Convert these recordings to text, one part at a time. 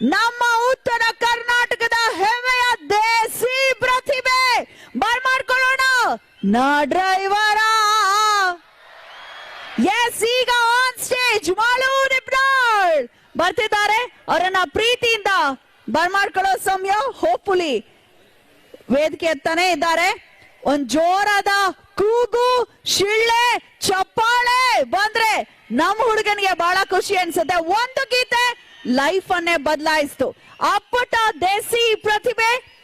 ನಮ್ಮ ಉತ್ತರ ಕರ್ನಾಟಕದ ಹೆಮ್ಮೆಯ ದೇಸಿ ಪ್ರತಿಭೆ ಬರ್ಮಾಡ್ಕೊಳ್ಳೋಣ ನಾ ಡ್ರೈವರ. ಎಸ್, ಈಗ ಆನ್ ಸ್ಟೇಜ್ ಮಾಳು ನಿಬ್ನಾಳ್ ಬರ್ತಿದ್ದಾರೆ. ಅವರನ್ನ ಪ್ರೀತಿಯಿಂದ ಬರ್ಮಾಡ್ಕೊಳ್ಳೋ ಸಮಯ ಹೋಪ್ಫುಲಿ ವೇದಿಕೆ ಎತ್ತಾನೆ ಇದ್ದಾರೆ. ಒಂದ್ ಜೋರಾದ ಕೂಗು, ಶಿಳ್ಳೆ, ಚಪ್ಪಾಳೆ ಬಂದ್ರೆ ನಮ್ಮ ಹುಡುಗನಿಗೆ ಬಹಳ ಖುಷಿ ಅನ್ಸುತ್ತೆ. ಒಂದು ಗೀತೆ ಲೈಫ್ ಅನ್ನೇ ಬದಲಾಯಿಸ್ತು. ಅಪ್ಪಟ ದೇಸಿ ಪ್ರತಿಭೆ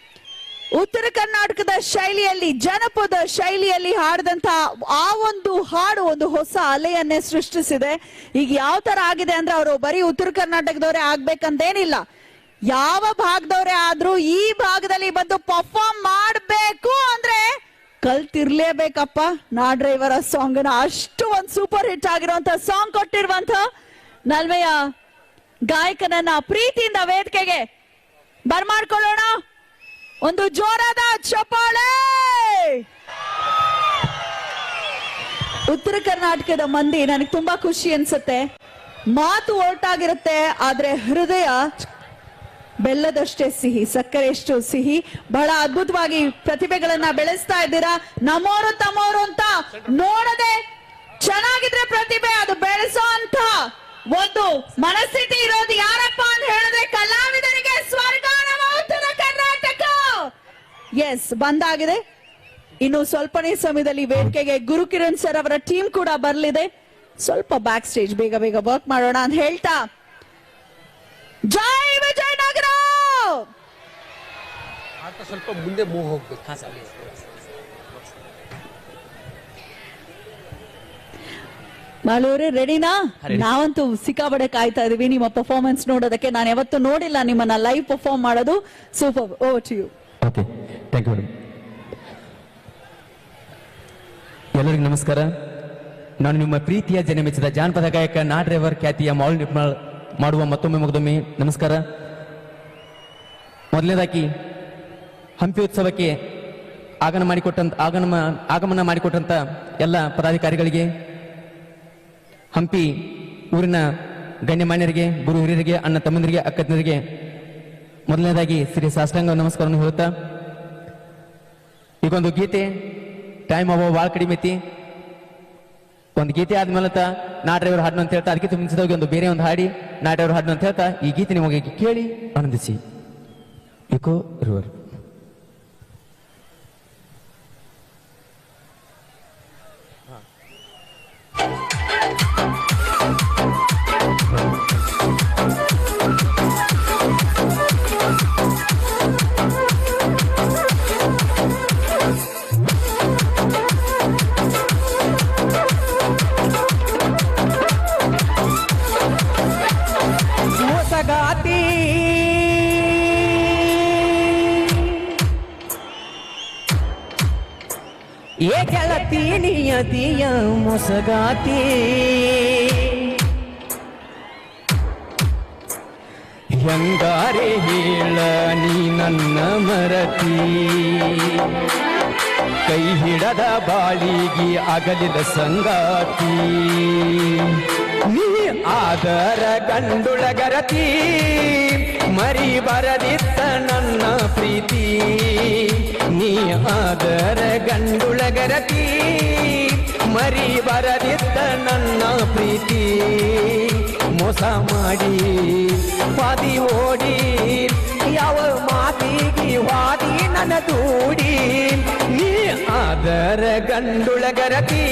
ಉತ್ತರ ಕರ್ನಾಟಕದ ಶೈಲಿಯಲ್ಲಿ, ಜನಪದ ಶೈಲಿಯಲ್ಲಿ ಹಾಡಿದಂತ ಆ ಒಂದು ಹಾಡು ಒಂದು ಹೊಸ ಅಲೆಯನ್ನೇ ಸೃಷ್ಟಿಸಿದೆ. ಈಗ ಯಾವ ತರ ಆಗಿದೆ ಅಂದ್ರೆ ಅವರು ಬರೀ ಉತ್ತರ ಕರ್ನಾಟಕದವರೇ ಆಗ್ಬೇಕಂತೇನಿಲ್ಲ ಯಾವ ಭಾಗದವರೇ ಆದ್ರೂ ಈ ಭಾಗದಲ್ಲಿ ಬಂದು ಪರ್ಫಾರ್ಮ್ ಮಾಡಬೇಕು ಅಂದ್ರೆ ಕಲ್ತಿರ್ಲೇಬೇಕಪ್ಪ. ನಾ ಇವರ ಸಾಂಗ್ ಅಷ್ಟು ಒಂದು ಸೂಪರ್ ಹಿಟ್ ಆಗಿರುವಂತ ಸಾಂಗ್ ಕೊಟ್ಟಿರುವಂತ ನಲ್ವೆಯ ಗಾಯಕನನ್ನ ಪ್ರೀತಿಯಿಂದ ವೇದಿಕೆಗೆ ಬರ್ಮಾಡ್ಕೊಳ್ಳೋಣ. ಒಂದು ಜೋರಾದ ಚಪ್ಪಾಳೆ! ಉತ್ತರ ಕರ್ನಾಟಕದ ಮಂದಿ ನನಗೆ ತುಂಬಾ ಖುಷಿ ಅನ್ಸುತ್ತೆ. ಮಾತು ಒರಟಾಗಿರುತ್ತೆ, ಆದ್ರೆ ಹೃದಯ ಬೆಲ್ಲದಷ್ಟೇ ಸಿಹಿ ಸಕ್ಕರೆಷ್ಟು ಸಿಹಿ. ಬಹಳ ಅದ್ಭುತವಾಗಿ ಪ್ರತಿಭೆಗಳನ್ನ ಬೆಳೆಸ್ತಾ ಇದ್ದೀರಾ? ನಮ್ಮೋರು ತಮ್ಮೋರು ಅಂತ ನೋಡದೆ ಚೆನ್ನಾಗಿದ್ರೆ ಪ್ರತಿಭೆ ಅದು ಬೆಳೆಸೋ ಅಂತ ಒಂದು ಮನಸ್ಥಿತಿ ಇರೋದು ಯಾರಪ್ಪ ಅಂತ ಹೇಳಿದ್ರೆ ಕಲಾವಿದರಿಗೆ ಸ್ವರ್ಗ ನಮ್ಮ ಉತ್ತರ ಕರ್ನಾಟಕ. ಎಸ್ ಬಂದಾಗಿದೆ. ಇನ್ನು ಸ್ವಲ್ಪನೇ ಸಮಯದಲ್ಲಿ ವೇದಿಕೆಗೆ ಗುರುಕಿರಣ್ ಸರ್ ಅವರ ಟೀಮ್ ಕೂಡ ಬರಲಿದೆ. ಸ್ವಲ್ಪ ಬ್ಯಾಕ್ ಸ್ಟೇಜ್ ಬೇಗ ಬೇಗ ವರ್ಕ್ ಮಾಡೋಣ ಅಂತ ಹೇಳ್ತಾ. ಜೈ ವಿಜಯನಗರ! ಸ್ವಲ್ಪ ಮುಂದೆ ಮೂವ್ ಹೋಗ್ಬೇಕು. ಮಾಲೂರಿ ರೆಡಿನಾ ನಾವಂತೂ ಸಿಕ್ಕಾಬಡೆ ಕಾಯ್ತಾ ಇದೀವಿ. ನಿಮ್ಮ ಪರ್ಫಾರ್ಮೆನ್ಸ್ ನೋಡೋದಕ್ಕೆ ನಾನು ಯಾವತ್ತೂ ನೋಡಿಲ್ಲ ನಿಮ್ಮನ್ನ ಲೈವ್ ಪರ್ಫಾರ್ಮ್ ಮಾಡೋದು. Super over to you okay thank you madam ಎಲ್ಲರಿಗೂ ನಮಸ್ಕಾರ. ನಾನು ನಿಮ್ಮ ಪ್ರೀತಿಯ ಜನಮೆಚ್ಚಿದ ಜಾನಪದ ಗಾಯಕ ನಾ ಡ್ರೈವರ್ ಖ್ಯಾತಿಯ ಮಾಲ್ ನಿರ್ಮಾಣ ಮಾಡುವ ಮತ್ತೊಮ್ಮೆ ಮುಗ್ದೊಮ್ಮೆ ನಮಸ್ಕಾರ. ಮೊದಲನೇದಾಗಿ ಹಂಪಿ ಉತ್ಸವಕ್ಕೆ ಆಗಮನ ಮಾಡಿಕೊಟ್ಟಂತ ಆಗಮನ ಆಗಮನ ಮಾಡಿಕೊಟ್ಟಂತ ಎಲ್ಲ ಪದಾಧಿಕಾರಿಗಳಿಗೆ ಹಂಪಿ ಊರಿನ ಗಣ್ಯಮಾನ್ಯರಿಗೆ ಗುರು ಹಿರಿಯರಿಗೆ ಅಣ್ಣ ತಮ್ಮಂದಿರಿಗೆ ಅಕ್ಕತನರಿಗೆ ಮೊದಲನೇದಾಗಿ ಶ್ರೀ ಸಾಷ್ಟಾಂಗ ನಮಸ್ಕಾರವನ್ನು ಹೇಳುತ್ತಾ, ಈಗೊಂದು ಗೀತೆ ಟೈಮ್ ಅವ ಭಾಳ ಕಡಿಮೆ ಐತಿ. ಒಂದು ಗೀತೆ ಆದ್ಮೇಲೆ ತ ನಾ ಡ್ರೈವರ್ ಹಾಡ್ನು ಅಂತ ಹೇಳ್ತಾ, ಅದಕ್ಕಿಂತ ಮುಂಚಿತವಾಗಿ ಒಂದು ಬೇರೆ ಒಂದು ಹಾಡಿ, ನಾ ಡ್ರೈವರ್ ಹಾಡ್ನು ಅಂತ ಹೇಳ್ತಾ, ಈ ಗೀತೆ ನಿಮಗೆ ಕೇಳಿ ಆನಂದಿಸಿ. ಇಕೋ ರಿವರ್ ಏ ಗೆಳತಿ ನಿಯತಿಯ ಮೋಸಗಾತಿ? ಹೆಂಗಾರೆ ಹೇಳ ನೀ ನನ್ನ ಮರತಿ. ಕೈ ಹಿಡದ ಬಾಳಿಗೆ ಅಗಲಿದ ಸಂಗಾತಿ. ನೀ ಆದರ ಗಂಡುಳಗರತಿ ಮರಿ ಬರದಿತ್ತ ನನ್ನ ಪ್ರೀತಿ. ನೀ ಆದರ ಗಂಡುಳಗರತಿ. ಮರಿ ಬರದಿತ್ತ ನನ್ನ ಪ್ರೀತಿ. ಮೋಸ ಮಾಡಿ, ಪಾದಿ ಓಡಿ, ಯಾವ ಮಾತಿಗೆ ವಾದಿ ನನ್ನ ದೂಡಿ ನೀ ಆದರ ಗಂಡುಳಗರತಿ.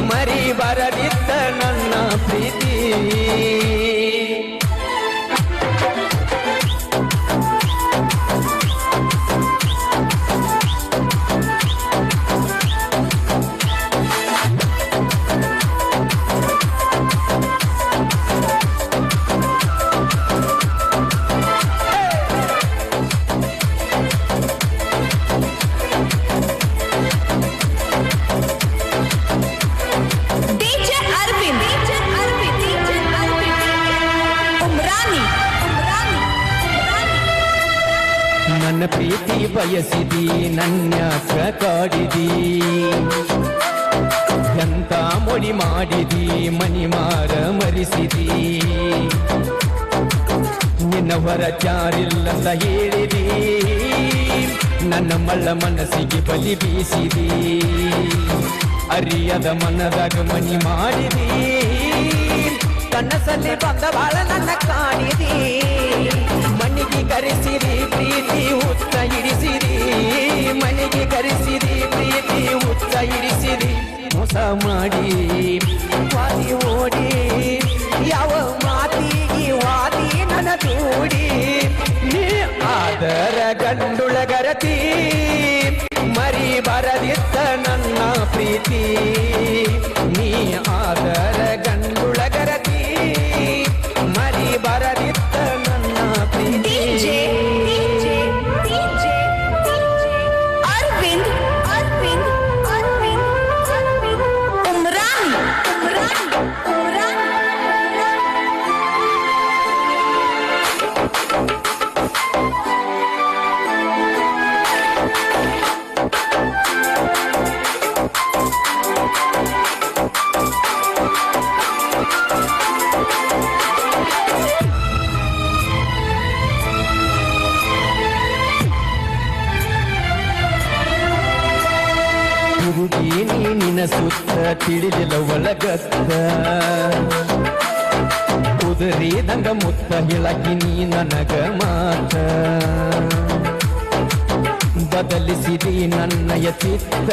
ಮರಿ ಬರದಿತ್ತ ನನ್ನ ಪ್ರೀತಿ. ನನ್ನ ಪ್ರೀತಿ ಬಯಸಿದಿ, ನನ್ನ ಕಾಡಿದಿ. ಎಂತ ಮೊಡಿ ಮಾಡಿದಿ ಮಣಿ ಮಾರ ಮರಿಸಿದಿ. ನಿನ್ನ ಹೊರ ಚಾರಿಲ್ಲಂತ ಹೇಳಿದಿ. ನನ್ನ ಮಳ್ಳ ಮನಸ್ಸಿಗೆ ಬಲಿ ಬೀಸಿದಿ. ಅರಿಯದ ಮನದಾಗ ಮನಿ ಮಾಡಿದಿ. ಕನಸಲ್ಲಿ ಬಂದ ಬಾಳ ನನ್ನ ಕಾಣಿದಿ ಮಾಡಿ, ವಾದಿ ಓಡಿ, ಯಾವ ಮಾತಿಗೆ ವಾದಿ ನನ್ನ ತೋಡಿ ನೀ ಆದರ ಗಂಡುಳಗರತಿ ಮರಿ ಬರದಿತ್ತ ನನ್ನ ಪ್ರೀತಿ. ನೀ ಆದರ ನಿನ್ನ ಸುತ್ತ ತಿಳಿದಿಲ್ಲ ಒಳಗತ್ತ ಕುದುರಿದಂಗ ಮುತ್ತ ಹೇಳಕಿ ನೀ ನನಗ ಮಾತ. ಬದಲಿಸಿದಿ ನನ್ನಯ ಚಿತ್ತ